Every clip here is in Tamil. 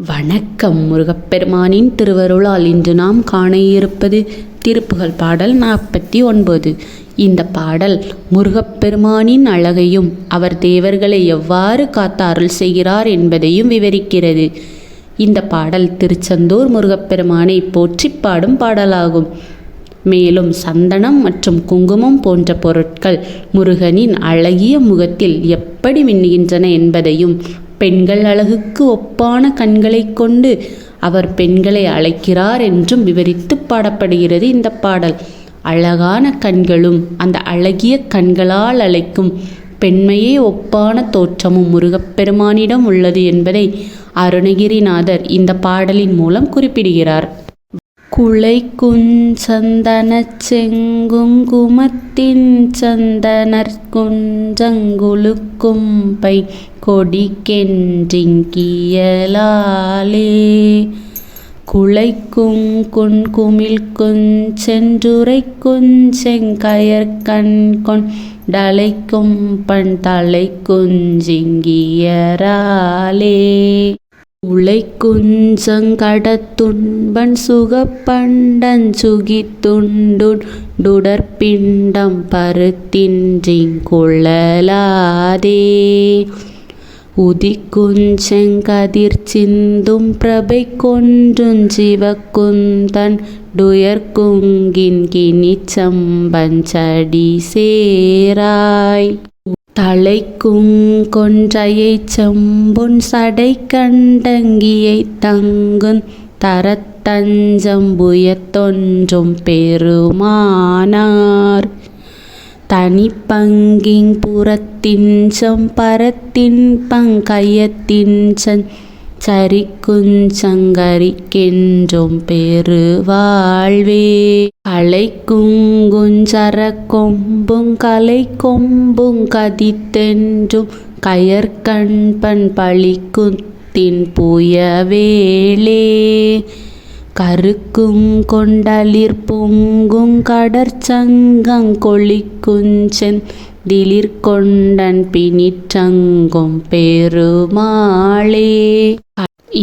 வணக்கம் முருகப்பெருமானின் திருவருளால் இன்று நாம் காண இருப்பது திருப்புகழ் பாடல் நாற்பத்தி ஒன்பது. இந்த பாடல் முருகப்பெருமானின் அழகையும் அவர் தேவர்களை எவ்வாறு காத்தாருள் செய்கிறார் என்பதையும் விவரிக்கிறது. இந்த பாடல் திருச்செந்தூர் முருகப்பெருமானை போற்றிப் பாடும் பாடலாகும். மேலும் சந்தனம் மற்றும் குங்குமம் போன்ற பொருட்கள் முருகனின் அழகிய முகத்தில் எப்படி மின்னுகின்றன என்பதையும் பெண்கள் அழகுக்கு ஒப்பான கண்களைக் கொண்டு அவர் பெண்களை அழைக்கிறார் என்றும் விவரித்து பாடப்படுகிறது இந்த பாடல். அழகான கண்களும் அந்த அழகிய கண்களால் அழைக்கும் பெண்மையே ஒப்பான தோற்றமும் முருகப்பெருமானிடம் உள்ளது என்பதை அருணகிரிநாதர் இந்த பாடலின் மூலம் குறிப்பிடுகிறார். குழைக்குஞ்சந்தனச் செங்குங்குமத்தின் சந்தனர் குஞ்சங்குழுக்கும் பை கொடிக்கென்றிங்கியலாலே குழைக்கும் குன்குமிழ்க்குஞ் சென்றுரைக்குஞ் செங்கயற்கண் கொண்டலைக்கும் பண் தலைக்குஞ்சிங்கியராலே உழைக்குஞ்சங்கடத்துண்பன் சுகப்பண்டன் சுகித்துண்டுடற்பிண்டம் பருத்தின்றிங் குழலாதே உதிக்குஞ்செங்கதிர் சிந்தும் பிரபை கொன்றுஞ் சிவக்குந்தன் டுயர்குங்கின் தலைக்கும் கொன்றையை செம்பொன் சடை கண்டங்கியை தங்குந் தரத்தஞ்சம்புயத்தொன்றும் பெருமானார். தனிப்பங்கிங் செம்பரத்தின் பரத்தின் பங்கயத்தின்சஞ் சரிக்குஞ்சங்கரிக்கென்றும் பெருவாழ்வே கலை கலைக்கொம்புங் கதித்தென்றும் கயற்கண்பன் பழிக்குத்தின் புயவேளே கருக்கும் கொண்டலிர் பொங்கும் கடற்சங்கங் கொழிக்குஞ்செந் திலிர்கொண்டன் பிணிற்றங்கும் பெருமாளே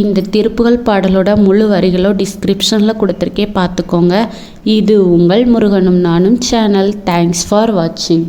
இந்த திருப்புகழ் பாடலோட முழு வரிகளோ டிஸ்கிரிப்ஷனில் கொடுத்துருக்கே பார்த்துக்கோங்க. இது உங்கள் முருகனும் நானும் சேனல் தேங்க்ஸ் ஃபார் வாட்சிங்